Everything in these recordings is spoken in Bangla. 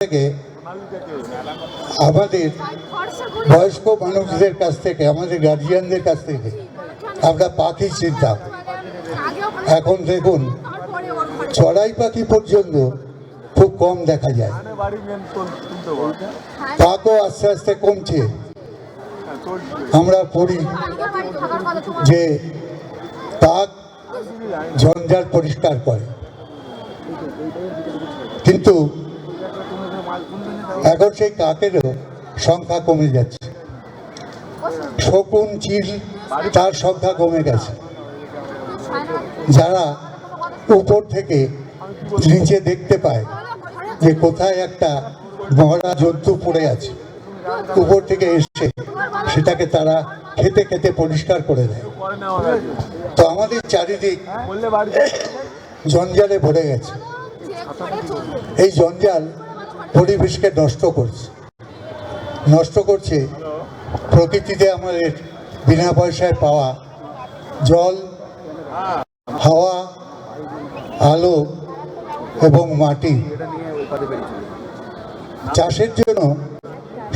থেকে আমাদের বয়স্ক মানুষদের কাছ থেকে, আমাদের গার্জিয়ানদের কাছ থেকে আমরা পাখি চিন্তা এখন দেখুন, চড়াই পাখি পর্যন্ত খুব কম দেখা যায়। কাকও আস্তে আস্তে কমছে। আমরা পড়ি যে কাক ঝঞ্ঝাট পরিষ্কার করে। কিন্তু এখন সেই কাকেরও সংখ্যা কমে যাচ্ছে। শকুন, চিল, তার সংখ্যা কমে গেছে। যারা উপর থেকে নিচে দেখতে পায় যে কোথায় একটা মরা জন্তু পড়ে আছে, উপর থেকে এসে সেটাকে তারা খেতে খেতে পরিষ্কার করে দেয়। তো আমাদের চারিদিক জঞ্জালে ভরে গেছে। এই জঞ্জাল পরিবেশকে নষ্ট করছে। নষ্ট করছে প্রকৃতিতে আমাদের বিনা পয়সায় পাওয়া জল, হাওয়া, আলো এবং মাটি। চাষের জন্য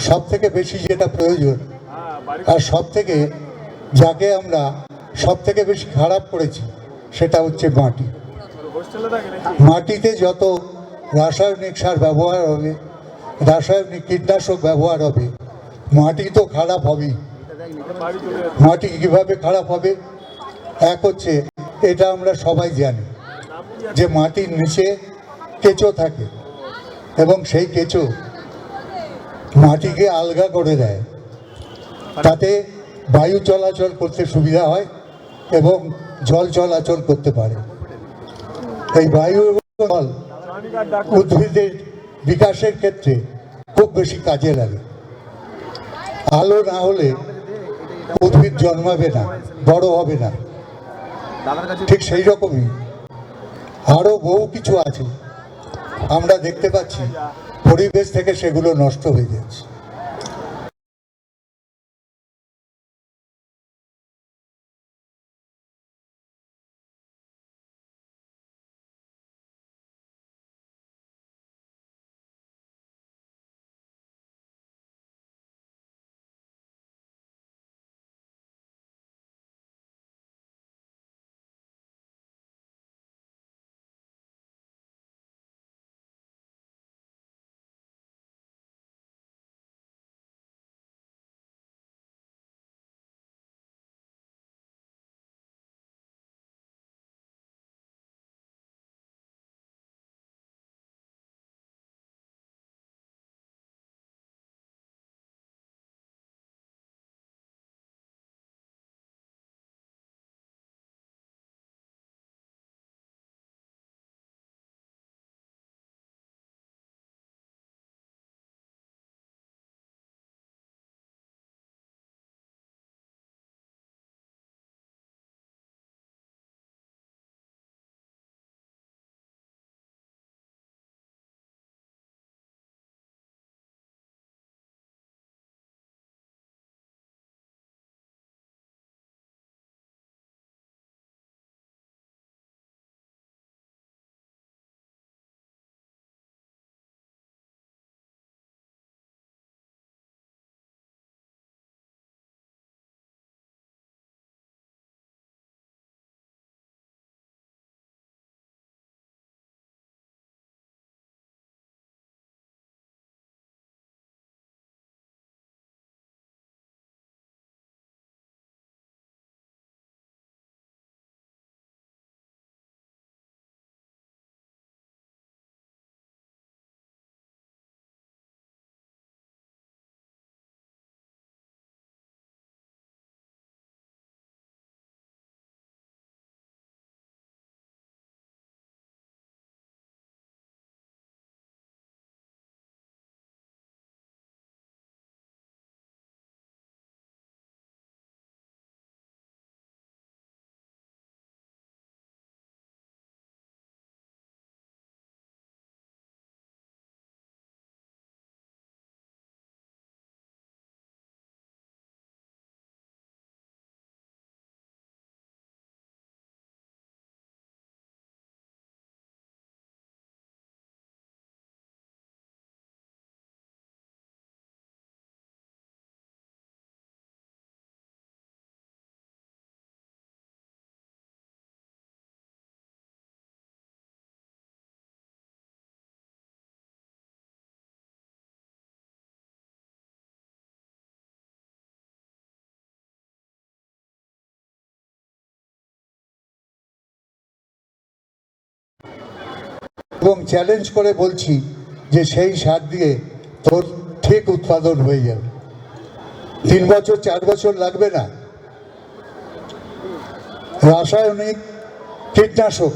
সব থেকে বেশি যেটা প্রয়োজন, আর সব থেকে যাকে আমরা সব থেকে বেশি খারাপ করেছি, সেটা হচ্ছে মাটি। মাটিতে যত রাসায়নিক সার ব্যবহার হবে, রাসায়নিক কীটনাশক ব্যবহার হবে। মাটি তো খারাপ হবেই মাটি কীভাবে খারাপ হবে? এক হচ্ছে, এটা আমরা সবাই জানি যে মাটির নিচে কেঁচো থাকে এবং সেই কেঁচো মাটিকে আলগা করে দেয়। তাতে বায়ু চলাচল করতে সুবিধা হয় এবং জল চলাচল করতে পারে। এই বায়ু জল উদ্ভিদের বিকাশের ক্ষেত্রে খুব বেশি কাজে লাগে। আলো না হলে উদ্ভিদ জন্মাবে না, বড় হবে না। ঠিক সেই রকমই আরও বহু কিছু আছে। আমরা দেখতে পাচ্ছি, পরিবেশ থেকে সেগুলো নষ্ট হয়ে যাচ্ছে। এবং চ্যালেঞ্জ করে বলছি যে সেই সার দিয়ে তোর ঠিক উৎপাদন হয়ে যাবে। তিন বছর, চার বছর লাগবে না। রাসায়নিক কীটনাশক,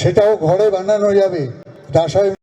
সেটাও ঘরে বানানো যাবে। রাসায়নিক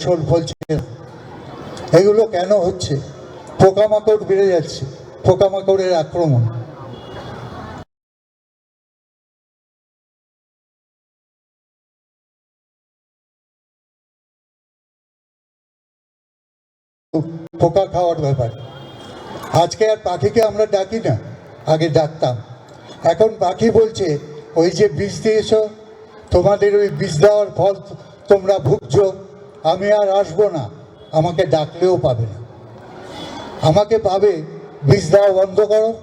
ফসল ফলছে। এগুলো কেন হচ্ছে? পোকামাকড় বেড়ে যাচ্ছে, পোকামাকড়ের আক্রমণ। পোকা খাওয়ার ব্যাপার। আজকে আর পাখিকে আমরা ডাকি না, আগে ডাকতাম। এখন পাখি বলছে, ওই যে বীজ দিয়েছ, তোমাদের ওই বীজ দেওয়ার ফল তোমরা ভুগছো। আমি আর আসব না। আমাকে ডাকলেও পাবে না। আমাকে পাবে, বীজ দেওয়া বন্ধ করো।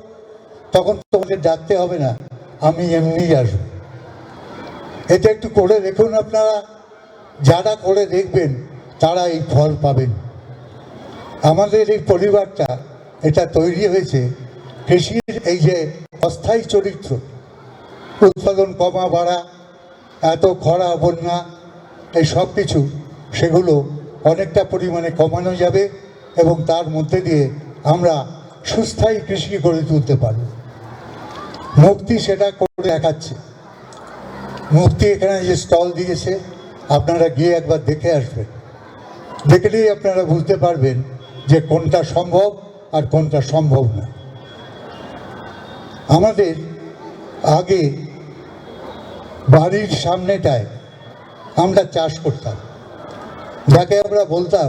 তখন তোমাকে ডাকতে হবে না। আমি এমনিই আসব। এটা একটু করে দেখুন আপনারা। যারা করে দেখবেন, তারা এই ফল পাবেন। আমাদের এই পরিবারটা এটা তৈরি হয়েছে কৃষির এই যে অস্থায়ী চরিত্র। উৎপাদন কমা বাড়া, এত খরা, বন্যা, এই সব কিছু সেগুলো অনেকটা পরিমাণে কমানো যাবে এবং তার মধ্যে দিয়ে আমরা সুস্থায়ী কৃষি গড়ে তুলতে পারব। মুক্তি সেটা করে দেখাচ্ছে। মুক্তি এখানে যে স্টল দিয়েছে, আপনারা গিয়ে একবার দেখে আসবেন। দেখলেই আপনারা বুঝতে পারবেন যে কোনটা সম্ভব আর কোনটা সম্ভব না। আমাদের আগে বাড়ির সামনেটায় আমরা চাষ করতাম। যাকে আমরা বলতাম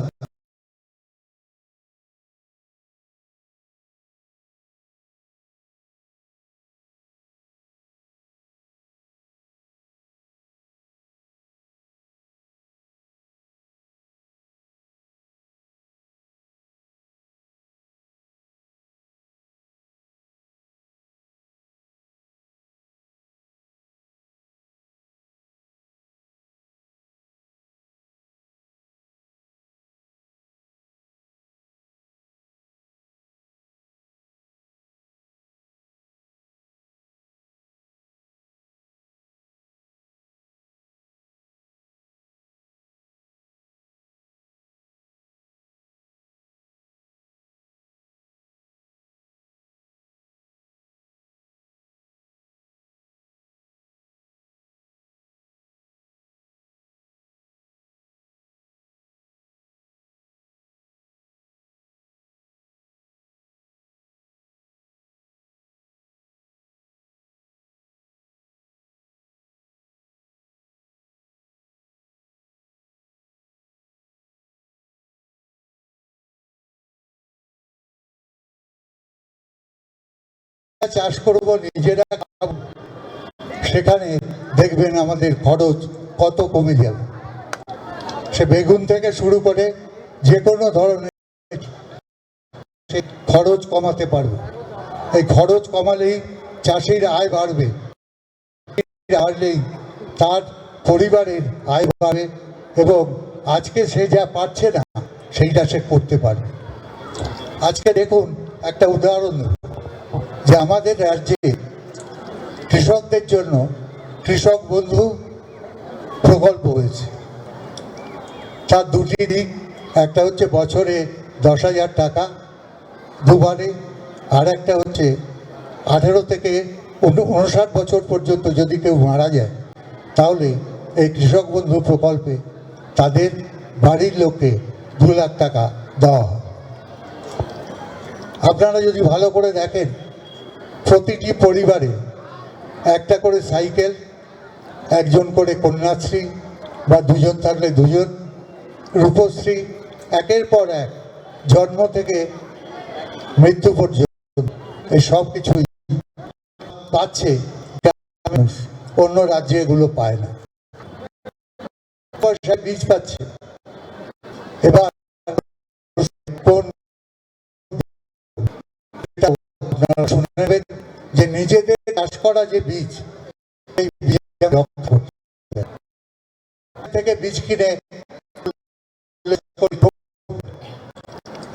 চাষ করব, নিজেরা সেখানে দেখবেন আমাদের খরচ কত কমে যাবে। সে বেগুন থেকে শুরু করে যে কোনো ধরনের সে খরচ কমাতে পারবে। এই খরচ কমালেই চাষির আয় বাড়বে। বাড়লেই তার পরিবারের আয় বাড়ে এবং আজকে সে যা পাচ্ছে না, সেইটা সে করতে পারবে। আজকে দেখুন একটা উদাহরণ। যে আমাদের রাজ্যে কৃষকদের জন্য কৃষক বন্ধু প্রকল্প হয়েছে। তার দুটি দিক, একটা হচ্ছে বছরে দশ হাজার টাকা দুবারে আর একটা হচ্ছে আঠেরো থেকে উন- উনষাট বছর পর্যন্ত যদি কেউ মারা যায়, তাহলে এই কৃষক বন্ধু প্রকল্পে তাদের বাড়ির লোককে দু লাখ টাকা দেওয়া আপনারা যদি ভালো করে দেখেন প্রতিটি পরিবারে একটা করে সাইকেল, একজন করে কন্যাশ্রী বা দুজন থাকলে দুজন, রূপশ্রী, একের পর এক, জন্ম থেকে মৃত্যু পর্যন্ত, এই সব কিছুই পাচ্ছে। অন্য রাজ্যে এগুলো পায় না। পয়সা বীজ পাচ্ছে। এবার কোন নিজেদের চাষ করা যে বীজ হবে। থেকে বীজ কিনে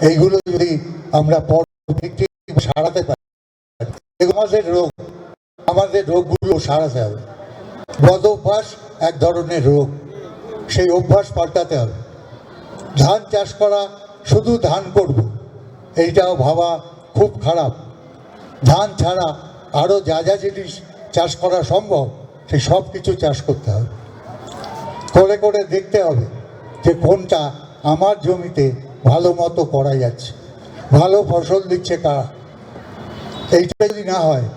এইগুলো যদি আমরা সারাতে পারি আমাদের রোগ, আমাদের রোগগুলো সারাতে হবে। বদ অভ্যাস এক ধরনের রোগ, সেই অভ্যাস পাল্টাতে হবে। ধান চাষ করা, শুধু ধান করব, এইটাও ভাবা খুব খারাপ। ধান ছাড়া আরও যা যা জিনিস চাষ করা সম্ভব সেই সব কিছু চাষ করতে হবে। করে করে দেখতে হবে যে কোনটা আমার জমিতে ভালো মতো করা যাচ্ছে, ভালো ফসল দিচ্ছে কারা। এইটা যদি না হয়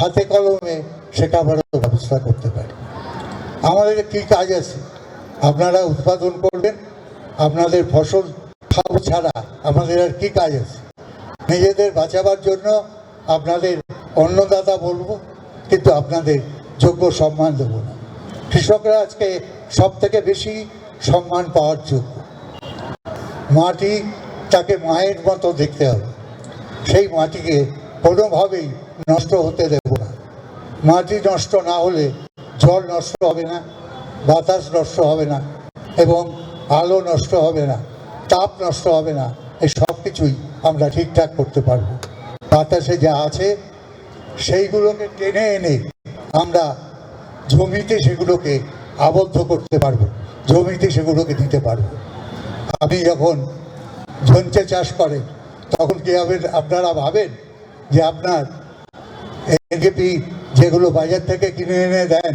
হাতে কলমে শেখাবারও ব্যবস্থা করতে পারি। আমাদের কি কাজ আছে? আপনারা উৎপাদন করবেন, আপনাদের ফসল খাব ছাড়া আমাদের আর কি কাজ আছে? নিজেদের বাঁচাবার জন্য আপনাদের অন্নদাতা বলব, কিন্তু আপনাদের যোগ্য সম্মান দেবো না। কৃষকরা আজকে সব থেকে বেশি সম্মান পাওয়ার যোগ্য। মাটি তাকে মায়ের মতো দেখতে হবে। সেই মাটিকে কোনোভাবেই নষ্ট হতে দেব মাটি নষ্ট না হলে জল নষ্ট হবে না, বাতাস নষ্ট হবে না এবং আলো নষ্ট হবে না, তাপ নষ্ট হবে না, এই সব কিছুই আমরা ঠিকঠাক করতে পারব। বাতাসে যা আছে সেইগুলোকে টেনে এনে আমরা জমিতে সেগুলোকে আবদ্ধ করতে পারব, জমিতে সেগুলোকে দিতে পারব। আপনি যখন ঝঞ্চে চাষ করেন, তখন কি হবে আপনারা ভাবেন যে আপনার এনকেপি যেগুলো বাজার থেকে কিনে এনে দেন।